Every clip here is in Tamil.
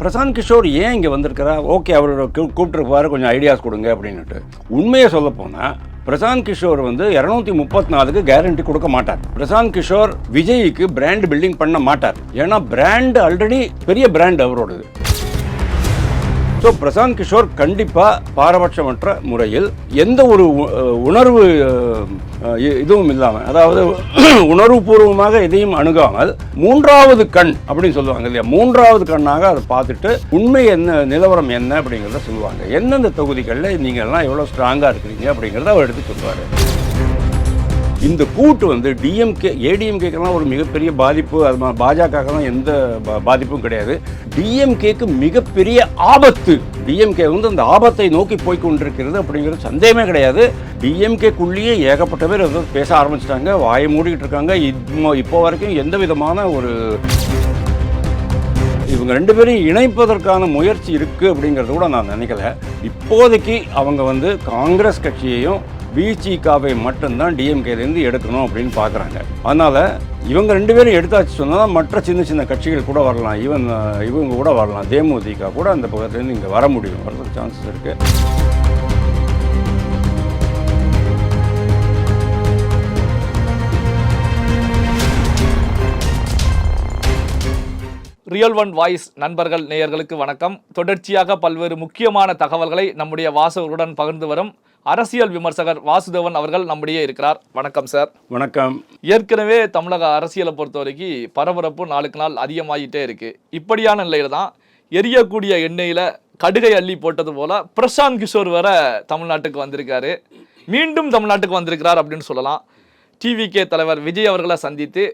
பிரசாந்த் கிஷோர் ஏன் இங்கே வந்திருக்கிறா? ஓகே அவரோட கூப்பிட்டுருப்பாரு கொஞ்சம் ஐடியாஸ் கொடுங்க அப்படின்னுட்டு. உண்மையை சொல்ல போனால் பிரசாந்த் கிஷோர் வந்து இரநூத்தி முப்பத்தி நாலுக்கு கேரண்டி கொடுக்க மாட்டார். பிரசாந்த் கிஷோர் விஜய்க்கு பிராண்ட் பில்டிங் பண்ண மாட்டார். ஏன்னா பிராண்ட் ஆல்ரெடி பெரிய பிராண்ட் அவரோடது. ஸோ பிரசாந்த் கிஷோர் கண்டிப்பாக பாரபட்சமற்ற முறையில் எந்த ஒரு உணர்வு இதுவும் இல்லாமல் அதாவது உணர்வுபூர்வமாக எதையும் அணுகாமல் மூன்றாவது கண் அப்படின்னு சொல்லுவாங்க இல்லையா? மூன்றாவது கண்ணாக அதை பார்த்துட்டு உண்மை என்ன நிலவரம் என்ன அப்படிங்கிறத சொல்லுவாங்க. எந்தெந்த தொகுதிகளில் நீங்கள் எல்லாம் எவ்வளோ ஸ்ட்ராங்காக இருக்கிறீங்க அப்படிங்கிறத அவர் எடுத்து சொல்லுவார். இந்த கூட்டு வந்து டிஎம்கே ஏடிஎம்கேக்கெல்லாம் ஒரு மிகப்பெரிய பாதிப்பு. அது மாதிரி பாஜகலாம் எந்த பாதிப்பும் கிடையாது. டிஎம்கேக்கு மிகப்பெரிய ஆபத்து. டிஎம்கே வந்து அந்த ஆபத்தை நோக்கி போய் கொண்டிருக்கிறது அப்படிங்கிறது சந்தேகமே கிடையாது. டிஎம்கேக்குள்ளேயே ஏகப்பட்ட பேர் வந்து பேச ஆரம்பிச்சிட்டாங்க வாயை மூடிக்கிட்டு இருக்காங்க. இப்போ இப்போ வரைக்கும் எந்த விதமான ஒரு இவங்க ரெண்டு பேரையும் இணைப்பதற்கான முயற்சி இருக்குது அப்படிங்கிறத கூட நான் நினைக்கல. இப்போதைக்கு அவங்க வந்து காங்கிரஸ் கட்சியையும் பிஜிகாவை மட்டும்தான் டிஎம்கேலேருந்து எடுக்கணும் அப்படின்னு பார்க்குறாங்க அதனால் இவங்க ரெண்டு பேரும் எடுத்தாச்சு சொன்னால் மற்ற சின்ன சின்ன கட்சிகள் கூட வரலாம். ஈவன் இவங்க கூட வரலாம். தேமுதிக கூட அந்த பக்கத்துலேருந்து இங்கே வர முடியும். வரதுக்கு சான்சஸ் இருக்குது ரியல் ஒன் வாய்ஸ் நண்பர்கள் நேயர்களுக்கு வணக்கம். தொடர்ச்சியாக பல்வேறு முக்கியமான தகவல்களை நம்முடைய வாசகர்களுடன் பகிர்ந்து வரும் அரசியல் விமர்சகர் வாசுதேவன் அவர்கள் நம்முடைய இருக்கிறார். வணக்கம் சார். வணக்கம். ஏற்கனவே தமிழக அரசியலை பொறுத்த வரைக்கும் பரபரப்பு நாளுக்கு நாள் அதிகமாகிட்டே இருக்கு. இப்படியான நிலையில தான் எரியக்கூடிய எண்ணெயில கடுகை அள்ளி போட்டது போல பிரசாந்த் கிஷோர் வர தமிழ்நாட்டுக்கு வந்திருக்காரு. மீண்டும் தமிழ்நாட்டுக்கு வந்திருக்கிறார் அப்படின்னு சொல்லலாம். டிவிகே தலைவர் விஜய் அவர்களை சந்தித்து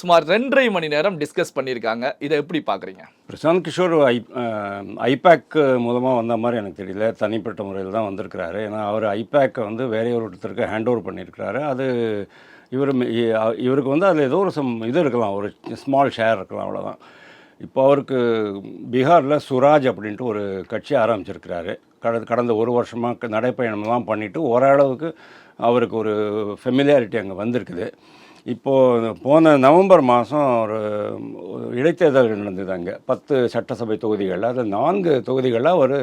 சுமார் ரெண்டரை மணி நேரம் டிஸ்கஸ் பண்ணியிருக்காங்க. இதை எப்படி பார்க்குறீங்க? பிரசாந்த் கிஷோர் ஐ ஐபேக் மூலமாக வந்த மாதிரி எனக்கு தெரியல. தனிப்பட்ட முறையில் தான் வந்திருக்கிறாரு. ஏன்னா அவர் ஐபேக்கை வந்து வேற ஒருத்தருக்கு ஹேண்ட் ஓவர் பண்ணியிருக்கிறாரு. அது இவர் இவருக்கு வந்து அதில் ஏதோ ஒரு சம் இது இருக்கலாம். ஒரு ஸ்மால் ஷேர் இருக்கலாம் அவ்வளோதான் இப்போ அவருக்கு பீகாரில் சுராஜ் அப்படின்ட்டு ஒரு கட்சி ஆரம்பிச்சிருக்கிறாரு. கடந்த கடந்த ஒரு வருஷமாக நடைப்பயணம்லாம் பண்ணிவிட்டு ஓரளவுக்கு அவருக்கு ஒரு ஃபெமிலியாரிட்டி அங்கே வந்திருக்குது. இப்போது போன நவம்பர் மாதம் ஒரு இடைத்தேர்தல் நடந்தது அங்கே பத்து சட்டசபை தொகுதிகளில் அது நான்கு தொகுதிகளில் அவர்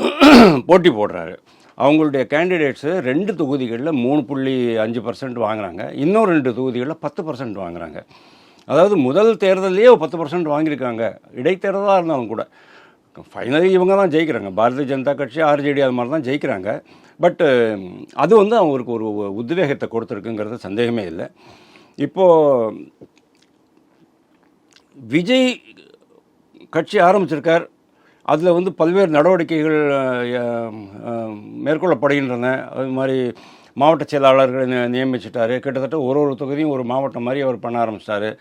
போட்டி போடுறாரு. அவங்களுடைய கேண்டிடேட்ஸு ரெண்டு தொகுதிகளில் மூணு புள்ளி அஞ்சு பர்சன்ட் வாங்குறாங்க. இன்னும் ரெண்டு தொகுதிகளில் பத்து பர்சன்ட் வாங்குறாங்க. அதாவது முதல் தேர்தலையே பத்து பர்சன்ட் வாங்கியிருக்காங்க. இடைத்தேர்தலாக இருந்தாலும் கூட. ஃபைனலி இவங்க தான் ஜெயிக்கிறாங்க. பாரதிய ஜனதா கட்சி ஆர்ஜேடி அது மாதிரி தான் ஜெயிக்கிறாங்க. பட்டு uh, அது வந்து அவங்களுக்கு ஒரு உத்வேகத்தை கொடுத்துருக்குங்கிறது சந்தேகமே இல்லை. இப்போது விஜய் கட்சி ஆரம்பிச்சிருக்கார். அதில் வந்து பல்வேறு நடவடிக்கைகள் மேற்கொள்ளப்படுகின்றன. அது மாதிரி மாவட்ட செயலாளர்களை நி- நியமிச்சிட்டாரு. கிட்டத்தட்ட ஒரு ஒரு தொகுதியும் ஒரு மாவட்டம் மாதிரி அவர் பண்ண ஆரம்பிச்சிட்டாரு.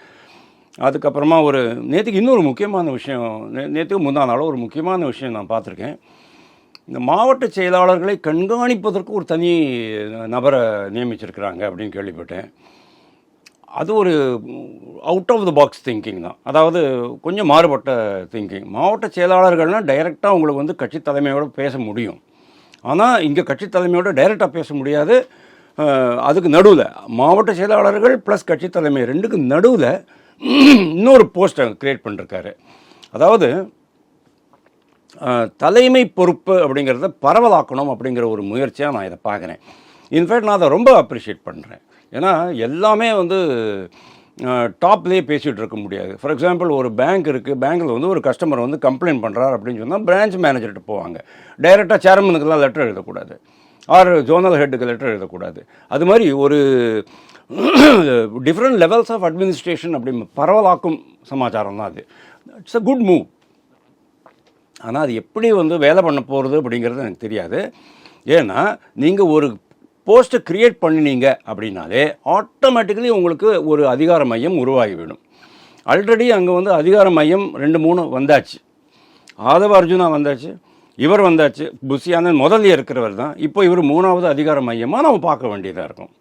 அதுக்கப்புறமா ஒரு நேற்றுக்கு இன்னொரு முக்கியமான விஷயம் நே நேற்றுக்கு முந்தா நாளோ ஒரு முக்கியமான விஷயம் நான் பார்த்துருக்கேன். இந்த மாவட்ட செயலாளர்களை கண்காணிப்பதற்கு ஒரு தனி நபரை நியமிச்சிருக்கிறாங்க அப்படின்னு கேள்விப்பட்டேன். அது ஒரு out of the box thinking தான். அதாவது கொஞ்சம் மாறுபட்ட திங்கிங் மாவட்ட செயலாளர்கள்னால் டைரெக்டாக உங்களுக்கு வந்து கட்சி தலைமையோட பேச முடியும். ஆனால் இங்கே கட்சி தலைமையோட டைரெக்டாக பேச முடியாது. அதுக்கு நடுவில் மாவட்ட செயலாளர்கள் ப்ளஸ் கட்சி தலைமை ரெண்டுக்கு நடுவில் இன்னொரு போஸ்ட்டை க்ரியேட் பண்ணிருக்காரு. அதாவது தலைமை பொறுப்பு அப்படிங்கிறத பரவலாக்கணும் அப்படிங்கிற ஒரு முயற்சியாக நான் இதை பார்க்குறேன். இன்ஃபேக்ட் நான் அதை ரொம்ப அப்ரிஷியேட் பண்ணுறேன் ஏன்னா எல்லாமே வந்து டாப்லேயே பேசிகிட்டு இருக்க முடியாது. ஃபார் எக்ஸாம்பிள் ஒரு பேங்க் இருக்குது பேங்க்கில் வந்து ஒரு கஸ்டமர் வந்து கம்ப்ளைண்ட் பண்ணுறாரு அப்படின்னு சொன்னால் பிரான்ச் மேனேஜர்கிட்ட போவாங்க. டைரெக்டாக சேர்மனுக்கெல்லாம் லெட்டர் எழுதக்கூடாது. ஆர் ஜோனல் ஹெட்டுக்கு லெட்டர் எழுதக்கூடாது. அது மாதிரி ஒரு டிஃப்ரெண்ட் லெவல்ஸ் ஆஃப் அட்மினிஸ்ட்ரேஷன் அப்படி பரவலாக்கும் சமாச்சாரம் தான் அது. இட்ஸ் அ குட் மூவ் ஆனால் அது எப்படி வந்து வேலை பண்ண போகிறது அப்படிங்கிறது எனக்கு தெரியாது. ஏன்னா நீங்கள் ஒரு போஸ்ட்டை க்ரியேட் பண்ணினீங்க அப்படின்னாலே ஆட்டோமேட்டிக்கலி உங்களுக்கு ஒரு அதிகார மையம் உருவாகிவிடும் ஆல்ரெடி அங்கே வந்து அதிகார மையம் ரெண்டு மூணு வந்தாச்சு. ஆதவ அர்ஜுனா வந்தாச்சு இவர் வந்தாச்சு புஷியானந்த் முதல்ல இருக்கிறவர் தான். இப்போ இவர் மூணாவது அதிகார மையமாக நம்ம பார்க்க வேண்டியதாக இருக்கும்.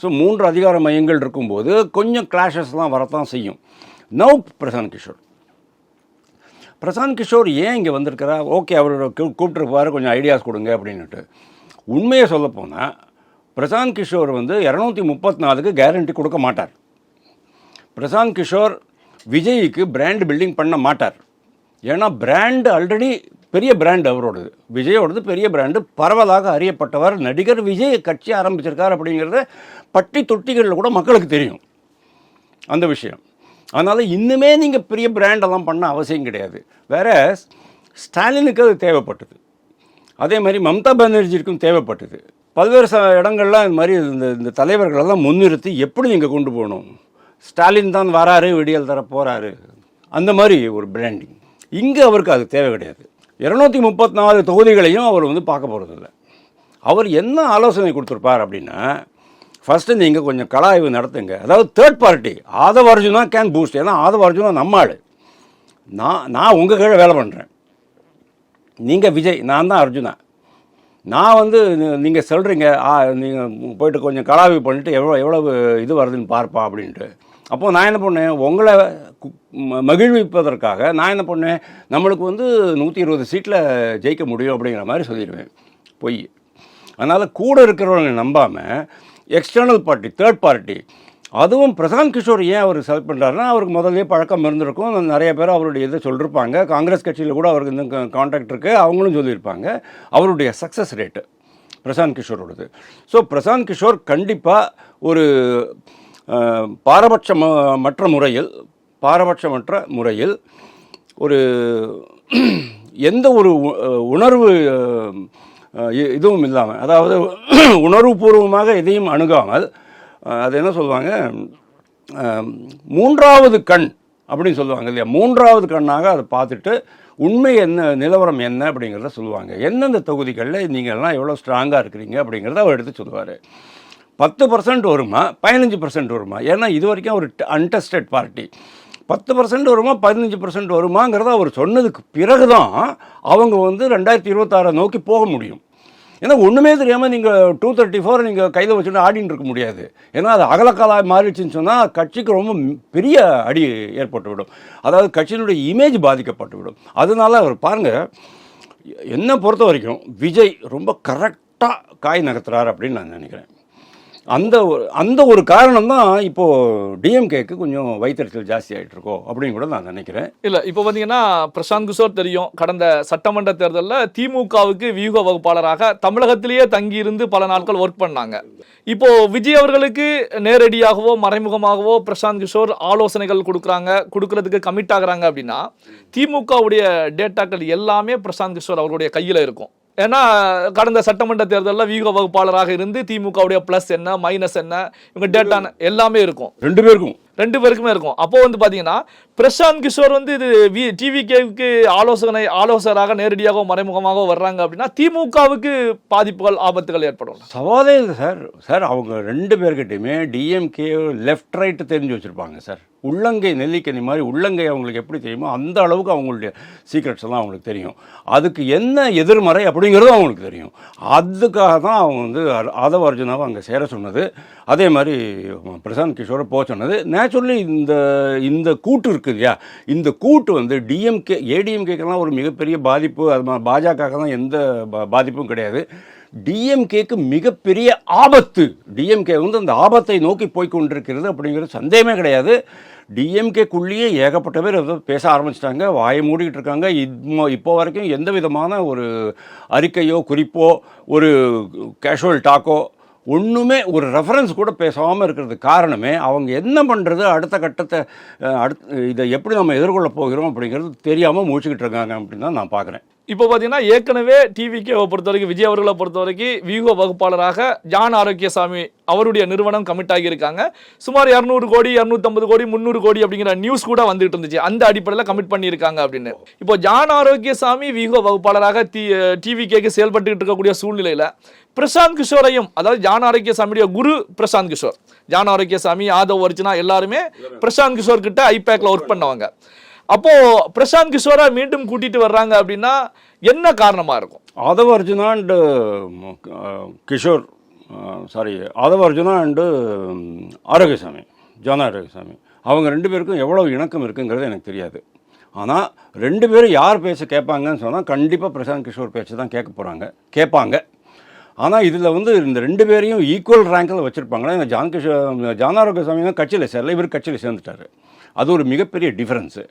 ஸோ மூன்று அதிகார மையங்கள் இருக்கும்போது கொஞ்சம் கிளாஷஸ்லாம் வரத்தான் செய்யும். நவ் பிரசாந்த் கிஷோர். பிரசாந்த் கிஷோர் ஏன் இங்கே வந்திருக்கிறா ஓகே அவரோட கூ- கூப்பிட்டுருப்பாரு கொஞ்சம் ஐடியாஸ் கொடுங்க அப்படின்னுட்டு. உண்மையை சொல்லப்போனால் பிரசாந்த் கிஷோர் வந்து இரநூத்தி முப்பத்தி நாலுக்கு கேரண்டி கொடுக்க மாட்டார். பிரசாந்த் கிஷோர் விஜய்க்கு பிராண்ட் பில்டிங் பண்ண மாட்டார். ஏன்னா பிராண்டு ஆல்ரெடி பெரிய பிராண்டு அவரோடது. விஜயோடது பெரிய பிராண்டு பரவலாக அறியப்பட்டவர் நடிகர் விஜய் கட்சி ஆரம்பிச்சிருக்கார் அப்படிங்கிறத பட்டி தொட்டிகளில் கூட மக்களுக்கு தெரியும். அந்த விஷயம். அதனால் இன்னுமே நீங்கள் பெரிய பிராண்டெல்லாம் பண்ண அவசியம் கிடையாது. வேற ஸ்டாலினுக்கு அது தேவைப்பட்டது. அதே மாதிரி மம்தா பானர்ஜிக்கும் தேவைப்பட்டது. பல்வேறு ச இடங்கள்லாம் இந்த மாதிரி இந்த இந்த தலைவர்களெல்லாம் முன்னிறுத்தி எப்படி நீங்கள் கொண்டு போகணும்? ஸ்டாலின் தான் வராரு விடியல் தர போகிறாரு அந்த மாதிரி ஒரு பிராண்டிங் இங்கே அவருக்கு அது தேவை கிடையாது. இரநூத்தி முப்பத்தி நாலு தொகுதிகளையும் அவர் வந்து பார்க்க போகிறதில்ல அவர் என்ன ஆலோசனை கொடுத்துருப்பார் அப்படின்னா ஃபஸ்ட்டு நீங்கள் கொஞ்சம் கலாய்வு நடத்துங்க. அதாவது third party Aadhav Arjuna can boost ஏன்னா ஆதவ அர்ஜுனா நம்ம ஆள் நான் நான் உங்கள் கீழே வேலை பண்ணுறேன் நீங்கள் விஜய் நான் தான் அர்ஜுனா. நான் வந்து நீங்கள் சொல்கிறீங்க நீங்கள் போயிட்டு கொஞ்சம் கலாவி பண்ணிவிட்டு எவ்வளோ எவ்வளவு இது வருதுன்னு பார்ப்பா அப்படின்ட்டு. அப்போது நான் என்ன பண்ணேன் உங்களை கு- மகிழ்விப்பதற்காக நான் என்ன பண்ணேன் நம்மளுக்கு வந்து நூற்றி இருபது சீட்டில் ஜெயிக்க முடியும் அப்படிங்கிற மாதிரி சொல்லிடுவேன். பொய். அதனால் கூட இருக்கிறவங்க நம்பாமல் எக்ஸ்டர்னல் பார்ட்டி தேர்ட் பார்ட்டி அதுவும் பிரசாந்த் கிஷோர் ஏன் அவர் செலக்ட் பண்ணுறாருன்னா அவருக்கு முதல்லயே பழக்கம் இருந்திருக்கும். நிறைய பேர் அவருடைய இதை சொல்லியிருப்பாங்க காங்கிரஸ் கட்சியில் கூட அவருக்கு இந்த கான்டாக்ட் இருக்குது அவங்களும் சொல்லியிருப்பாங்க. அவருடைய சக்ஸஸ் ரேட்டு பிரசாந்த் கிஷோரோடது. ஸோ பிரசாந்த் கிஷோர் கண்டிப்பாக ஒரு பாரபட்ச மற்ற முறையில் பாரபட்சமற்ற முறையில் ஒரு எந்த ஒரு உணர்வு இதுவும் இல்லாமல் அதாவது உணர்வுபூர்வமாக எதையும் அணுகாமல் அது என்ன சொல்லுவாங்க மூன்றாவது கண் அப்படின்னு சொல்லுவாங்க இல்லையா? மூன்றாவது கண்ணாக அதை பார்த்துட்டு உண்மை என்ன நிலவரம் என்ன அப்படிங்கிறத சொல்லுவாங்க. எந்தெந்த தொகுதிகளில் நீங்கள்லாம் எவ்வளோ ஸ்ட்ராங்காக இருக்கிறீங்க அப்படிங்கிறத அவர் எடுத்து சொல்லுவார். பத்து பர்சன்ட் வருமா? பதினஞ்சு பர்சன்ட் வருமா? ஏன்னா இது வரைக்கும் ஒரு அன்டெஸ்டட் பார்ட்டி பத்து பர்சன்ட் வருமா பதினஞ்சு பர்சன்ட் வருமாங்கிறத அவர் சொன்னதுக்கு பிறகு தான் அவங்க வந்து ரெண்டாயிரத்தி இருபத்தாறை நோக்கி போக முடியும். ஏன்னா ஒன்றுமே தெரியாமல் நீங்கள் டூ தேர்ட்டி ஃபோர் நீங்கள் கையில் வச்சுட்டு ஆடின்னு இருக்க முடியாது. ஏன்னா அது அகலக்காலாக மாறிடுச்சுன்னு சொன்னால் கட்சிக்கு ரொம்ப பெரிய அடி ஏற்பட்டு விடும் அதாவது கட்சியினுடைய இமேஜ் பாதிக்கப்பட்டு விடும் அதனால அவர் பாருங்கள் என்னை பொறுத்த வரைக்கும் விஜய் ரொம்ப கரெக்டாக காய் நகர்த்துறாரு அப்படின்னு நான் நினைக்கிறேன். அந்த ஒரு அந்த ஒரு காரணம் தான் இப்போது டிஎம்கேக்கு கொஞ்சம் வைத்தறிச்சல் ஜாஸ்தி ஆகிட்டு இருக்கோ அப்படின்னு கூட நான் நினைக்கிறேன். இல்ல இப்போ பாத்தீங்கன்னா பிரசாந்த் கிஷோர் தெரியும். கடந்த சட்டமன்ற தேர்தலில் திமுகவுக்கு வியூக வகுப்பாளராக தமிழகத்திலேயே தங்கி இருந்து பல நாட்கள் ஒர்க் பண்ணாங்க. இப்போ விஜய் அவர்களுக்கு நேரடியாகவோ மறைமுகமாகவோ பிரசாந்த் கிஷோர் ஆலோசனைகள் கொடுக்குறாங்க கொடுக்கறதுக்கு கமிட் ஆகுறாங்க அப்படின்னா திமுகவுடைய டேட்டாக்கள் எல்லாமே பிரசாந்த் கிஷோர் அவர்களுடைய கையில் இருக்கும். ஏன்னா கடந்த சட்டமன்ற தேர்தலில் வியூக வகுப்பாளராக இருந்து திமுகவுடைய ப்ளஸ் என்ன மைனஸ் என்ன இவங்க டேட்டா எல்லாமே இருக்கும். ரெண்டு பேருக்கும். ரெண்டு பேருக்குமே இருக்கும். அப்போ வந்து பாத்தீங்கன்னா பிரசாந்த் கிஷோர் வந்து இது வி டிவிகேவுக்கு ஆலோசனை ஆலோசகராக நேரடியாகவோ மறைமுகமாகவோ வர்றாங்க அப்படின்னா திமுகவுக்கு பாதிப்புகள் ஆபத்துகள் ஏற்படும். சவாலே இல்லை சார். சார் அவங்க ரெண்டு பேர்கிட்டையுமே டிஎம்கே லெஃப்ட் ரைட்டு தெரிஞ்சு வச்சுருப்பாங்க சார். உள்ளங்கை நெல்லிக்கனி மாதிரி உள்ளங்கை அவங்களுக்கு எப்படி தெரியுமோ அந்த அளவுக்கு அவங்களுடைய சீக்ரெட்ஸ் எல்லாம் அவங்களுக்கு தெரியும். அதுக்கு என்ன எதிர்மறை அப்படிங்கிறதும் அவங்களுக்கு தெரியும். அதுக்காக தான் அவங்க வந்து ஆதவ அர்ஜுனாவை அங்கே சேர சொன்னது. அதே மாதிரி பிரசாந்த் கிஷோரை போக சொன்னது. நேச்சுரலி இந்த இந்த கூட்டு இருக்குது இல்லையா? இந்த கூட்டு வந்து டிஎம்கே ஏடிஎம்கேக்கெல்லாம் ஒரு மிகப்பெரிய பாதிப்பு. அது மாதிரி பாஜக தான் எந்த பாதிப்பும் கிடையாது. டிஎம்கேக்கு மிகப்பெரிய ஆபத்து. டிஎம்கே வந்து அந்த ஆபத்தை நோக்கி போய்க்கொண்டிருக்கிறது அப்படிங்கிறது சந்தேகமே கிடையாது. டிஎம்கேக்குள்ளேயே ஏகப்பட்ட பேர் ஏதோ பேச ஆரம்பிச்சிட்டாங்க வாயை மூடிக்கிட்டு இருக்காங்க இப்போ இப்போ வரைக்கும் எந்த விதமான ஒரு அறிக்கையோ குறிப்போ ஒரு கேஷுவல் டாக்கோ ஒன்றுமே ஒரு ரெஃபரன்ஸ் கூட பேசாமல் இருக்கிறதுக்கு காரணமே அவங்க என்ன பண்ணுறது அடுத்த கட்டத்தை அடுத் இதை எப்படி நம்ம எதிர்கொள்ள போகிறோம் அப்படிங்கிறது தெரியாமல் முடிச்சுக்கிட்டு இருக்காங்க அப்படின்னு தான் நான் பார்க்குறேன். இப்போ பார்த்தீங்கன்னா ஏற்கனவே டிவிகேவை பொறுத்த வரைக்கும் விஜய் அவர்களை பொறுத்த வரைக்கும் வியூக வகுப்பாளராக ஜான் ஆரோக்கியசாமி அவருடைய நிறுவனம் கமிட் ஆகியிருக்காங்க. சுமார் இரநூறு கோடி இரநூத்தம்பது கோடி முந்நூறு கோடி அப்படிங்கிற நியூஸ் கூட வந்துட்டு இருந்துச்சு. அந்த அடிப்படையில் கமிட் பண்ணியிருக்காங்க அப்படின்னு. இப்போ ஜான் ஆரோக்கியசாமி வியூக வகுப்பாளராக டி டிவிகேக்கு செயல்பட்டுக்கிட்டு இருக்கக்கூடிய சூழ்நிலையில் பிரசாந்த் கிஷோரையும் அதாவது ஜான் ஆரோக்கியசாமியுடைய குரு பிரசாந்த் கிஷோர் ஜான் ஆரோக்கியசாமி ஆதவ் அர்ச்சனா எல்லாருமே பிரசாந்த் கிஷோர் கிட்ட ஐபேக்ல ஒர்க் பண்ணவங்க. அப்போது பிரசாந்த் கிஷோரை மீண்டும் கூட்டிகிட்டு வர்றாங்க அப்படின்னா என்ன காரணமாக இருக்கும்? Aadhav Arjuna and Kishor sorry Aadhav Arjuna and Arokiasamy John Arokiasamy. அவங்க ரெண்டு பேருக்கும் எவ்வளோ இணக்கம் இருக்குங்கிறது எனக்கு தெரியாது. ஆனால் ரெண்டு பேரும் யார் பேச கேட்பாங்கன்னு சொன்னால் கண்டிப்பாக பிரசாந்த் கிஷோர் பேச்சு தான் கேட்க போகிறாங்க கேட்பாங்க. ஆனால் இதில் வந்து இந்த ரெண்டு பேரையும் ஈக்குவல் ரேங்கில் வச்சுருப்பாங்களா? இந்த ஜான் கிஷோர் ஜானாரோகசாமி ஆரோக்கியசாமி தான் கட்சியில் சேரல இவர் கட்சியில் சேர்ந்துட்டாரு. அது ஒரு மிகப்பெரிய டிஃப்ரென்ஸு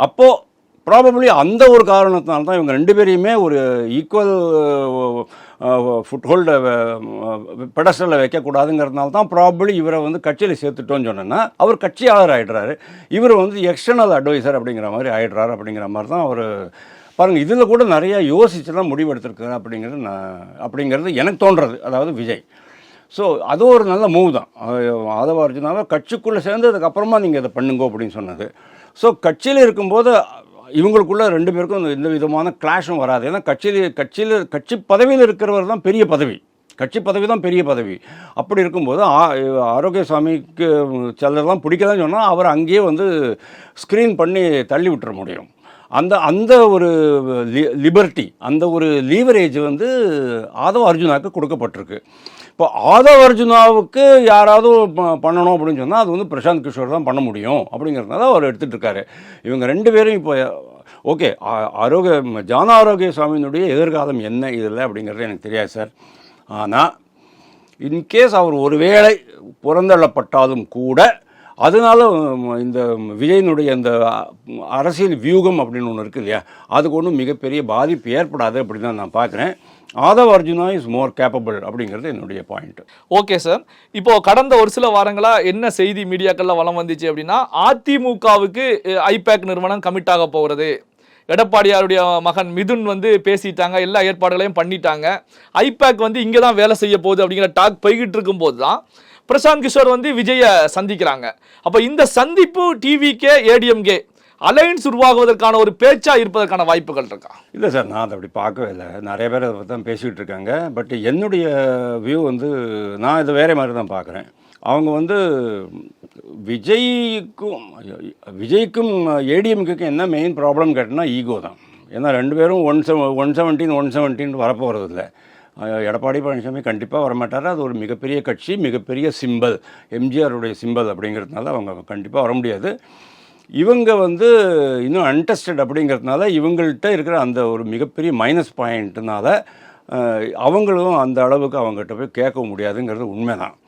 அப்போது ப்ராபப்ளி அந்த ஒரு காரணத்தினால தான் இவங்க ரெண்டு பேரையுமே ஒரு ஈக்குவல் ஃபுட் ஹோல்டை பெடஸ்டலில் வைக்கக்கூடாதுங்கிறதுனால தான் ப்ராபப்ளி இவரை வந்து கட்சியில் சேர்த்துட்டோன்னு சொன்னேன்னா அவர் கட்சியாளர் ஆகிடுறாரு இவர் வந்து எக்ஸ்டர்னல் அட்வைசர் அப்படிங்கிற மாதிரி ஆகிடுறாரு அப்படிங்கிற மாதிரி தான் அவர் பாருங்கள் இதில் கூட நிறைய யோசிச்சு தான் முடிவெடுத்திருக்காரு அப்படிங்கிறது நான் அப்படிங்கிறது எனக்கு தோன்றது. அதாவது விஜய். ஸோ அது ஒரு நல்ல மூவ் தான். ஆதவ அர்ஜுனாவை கட்சிக்குள்ளே சேர்ந்ததுக்கப்புறமா நீங்கள் இதை பண்ணுங்க அப்படின்னு சொன்னது. ஸோ கட்சியில் இருக்கும்போது இவங்களுக்குள்ள ரெண்டு பேருக்கும் எந்த விதமான கிளாஷும் வராது. ஏன்னா கட்சியில் கட்சியில் கட்சி பதவியில் இருக்கிறவர் தான் பெரிய பதவி. கட்சி பதவி தான் பெரிய பதவி. அப்படி இருக்கும்போது ஆ- ஆரோக்கியசாமிக்கு சிலர்லாம் பிடிக்கலன்னு சொன்னால் அவர் அங்கேயே வந்து ஸ்க்ரீன் பண்ணி தள்ளி விட்டுற முடியும். அந்த அந்த ஒரு லிபர்ட்டி அந்த ஒரு லீவரேஜ் வந்து ஆதவ அர்ஜுனாவுக்கு கொடுக்கப்பட்டிருக்கு. இப்போ ஆதவ அர்ஜுனாவுக்கு யாராவது ப- பண்ணணும் அப்படின்னு சொன்னால் அது வந்து பிரசாந்த் கிஷோர் தான் பண்ண முடியும் அப்படிங்கிறதுனால அவர் எடுத்துகிட்டு இருக்காரு. இவங்க ரெண்டு பேரும் இப்போ ஓகே ஆரோக்கிய ஜான ஆரோக்கிய சுவாமியினுடைய எதிர்காலம் என்ன இதில் அப்படிங்கிறது எனக்கு தெரியாது சார். ஆனால் இன்கேஸ் அவர் ஒருவேளை புறந்தள்ளப்பட்டாலும் கூட அதனால இந்த விஜயனுடைய இந்த அரசியல் வியூகம் அப்படின்னு ஒன்று இருக்கு இல்லையா? அதுக்கு ஒன்றும் மிகப்பெரிய பாதிப்பு ஏற்படாது அப்படின்னு தான் நான் பார்க்குறேன். Aadhav Arjuna is more capable அப்படிங்கிறது என்னுடைய பாயிண்ட் ஓகே சார் இப்போ கடந்த ஒரு சில வாரங்களாக என்ன செய்தி மீடியாக்கள்ல வளம் வந்துச்சு அப்படின்னா அதிமுகவுக்கு ஐபேக் நிறுவனம் கமிட் ஆக போகிறது எடப்பாடியாருடைய மகன் மிதுன் வந்து பேசிட்டாங்க எல்லா ஏற்பாடுகளையும் பண்ணிட்டாங்க. ஐபேக் வந்து இங்கே தான் வேலை செய்ய போகுது அப்படிங்கிற டாக் போய்கிட்டு இருக்கும்போது தான் பிரசாந்த் கிஷோர் வந்து விஜயை சந்திக்கிறாங்க. அப்போ இந்த சந்திப்பு டிவிகே ஏடிஎம்கே அலையன்ஸ் உருவாகுவதற்கான ஒரு பேச்சா இருப்பதற்கான வாய்ப்புகள் இருக்கா? இல்லை சார் நான் அதை அப்படி பார்க்கவே இல்லை. நிறைய பேர் அதை பற்றி தான் பேசிகிட்டு இருக்காங்க. பட் என்னுடைய வியூ வந்து நான் இதை வேறு மாதிரி தான் பார்க்குறேன். அவங்க வந்து விஜய்க்கும் விஜய்க்கும் ஏடிஎம்கேக்கும் என்ன மெயின் ப்ராப்ளம் கேட்டனா ஈகோ தான். ஏன்னா ரெண்டு பேரும் ஒன் செவ ஒன் செவன்டீன் ஒன் செவன்டீன் வரப்போகிறது இல்லை எடப்பாடி பழனிசாமி கண்டிப்பாக வரமாட்டார். அது ஒரு மிகப்பெரிய கட்சி மிகப்பெரிய சிம்பல். எம்ஜிஆருடைய சிம்பல் அப்படிங்கிறதுனால அவங்க கண்டிப்பாக வர முடியாது. இவங்க வந்து இன்னும் அன்டெஸ்டட் அப்படிங்கிறதுனால இவங்கள்ட்ட இருக்கிற அந்த ஒரு மிகப்பெரிய மைனஸ் பாயிண்ட்னால அவங்களும் அந்த அளவுக்கு அவங்ககிட்ட போய் கேட்க முடியாதுங்கிறது உண்மைதான்.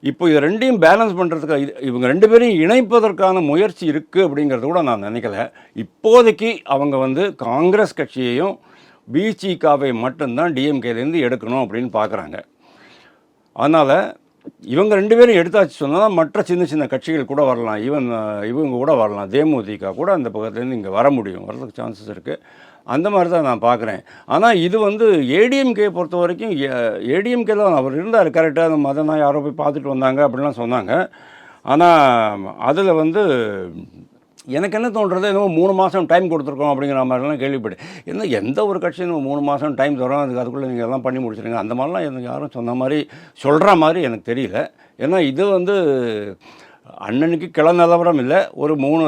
இப்போ இது ரெண்டையும் பேலன்ஸ் பண்ணுறதுக்கு இது- இவங்க ரெண்டு பேரையும் இணைப்பதற்கான முயற்சி இருக்குது அப்படிங்கிறத கூட நான் நினைக்கல. இப்போதைக்கு அவங்க வந்து காங்கிரஸ் கட்சியையும் பிசிகாவை மட்டும்தான் டிஎம்கேலேருந்து எடுக்கணும் அப்படின்னு பார்க்குறாங்க. அதனால் இவங்க ரெண்டு பேரும் எடுத்தாச்சு சொன்னால் மற்ற சின்ன சின்ன கட்சிகள் கூட வரலாம். ஈவன் இவங்க கூட வரலாம். தேமுதிக கூட அந்த பக்கத்துலேருந்து இங்கே வர முடியும். வரதுக்கு சான்சஸ் இருக்குது அந்த மாதிரி தான் நான் பார்க்குறேன். ஆனால் இது வந்து ஏடிஎம்கே பொறுத்த வரைக்கும் ஏடிஎம்கே தான் அவர் இருந்தார் கரெக்டாக அந்த மதனா யாரோ போய் பார்த்துட்டு வந்தாங்க அப்படிலாம் சொன்னாங்க. ஆனால் அதில் வந்து எனக்கு என்ன தோன்றது? என்னமோ மூணு மாதம் டைம் கொடுத்துருக்கோம் அப்படிங்கிற மாதிரிலாம் கேள்விப்பட்டு என்ன எந்த ஒரு கட்சியும் மூணு மாதம் டைம் தரோம் அதுக்கு அதுக்குள்ளே நீங்கள் எல்லாம் பண்ணி முடிச்சிருங்க. அந்த மாதிரிலாம் எனக்கு யாரும் சொன்ன மாதிரி சொல்கிற மாதிரி எனக்கு தெரியல. ஏன்னா இது வந்து அண்ணனுக்கு கிள நிலவரம் இல்லை. ஒரு மூணு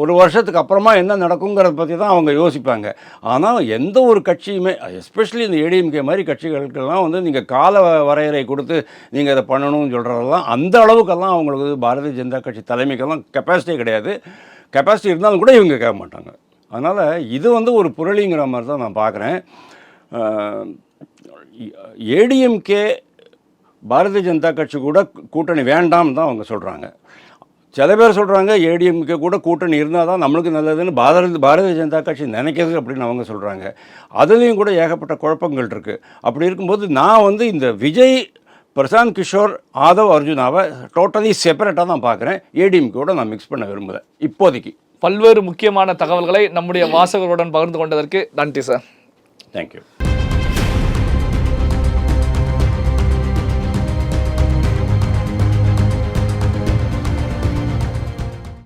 ஒரு வருஷத்துக்கு அப்புறமா என்ன நடக்குங்கிறத பற்றி தான் அவங்க யோசிப்பாங்க. ஆனால் எந்த ஒரு கட்சியுமே எஸ்பெஷலி இந்த ஏடிஎம்கே மாதிரி கட்சிகளுக்கெல்லாம் வந்து நீங்கள் கால வரையறை கொடுத்து நீங்கள் இதை பண்ணணும்னு சொல்கிறதெல்லாம் அந்த அளவுக்கெல்லாம் அவங்களுக்கு பாரதிய ஜனதா கட்சி தலைமைக்கெல்லாம் கெப்பாசிட்டியே கிடையாது. கெப்பாசிட்டி இருந்தாலும் கூட இவங்க கேட்க மாட்டாங்க. அதனால் இது வந்து ஒரு புரளிங்கிற மாதிரி தான் நான் பார்க்குறேன். ஏடிஎம்கே பாரதிய ஜனதா கட்சி கூட கூட்டணி வேண்டாம் தான் அவங்க சொல்கிறாங்க சில பேர் சொல்கிறாங்க ஏடிஎம்கே கூட கூட்டணி இருந்தால் தான் நம்மளுக்கு நல்லதுன்னு பாரத பாரதிய ஜனதா கட்சி நினைக்கிறது அப்படின்னு அவங்க சொல்கிறாங்க அதுலேயும் கூட ஏகப்பட்ட குழப்பங்கள் இருக்குது அப்படி இருக்கும்போது நான் வந்து இந்த விஜய் பிரசாந்த் கிஷோர் ஆதவ் அர்ஜுனாவை டோட்டலி செப்பரேட்டாக தான் பார்க்குறேன். ஏடிஎம்கேவோட நான் மிக்ஸ் பண்ண விரும்புகிறேன் இப்போதைக்கு. பல்வேறு முக்கியமான தகவல்களை நம்முடைய வாசகருடன் பகிர்ந்து கொண்டதற்கு நன்றி சார். தேங்க்யூ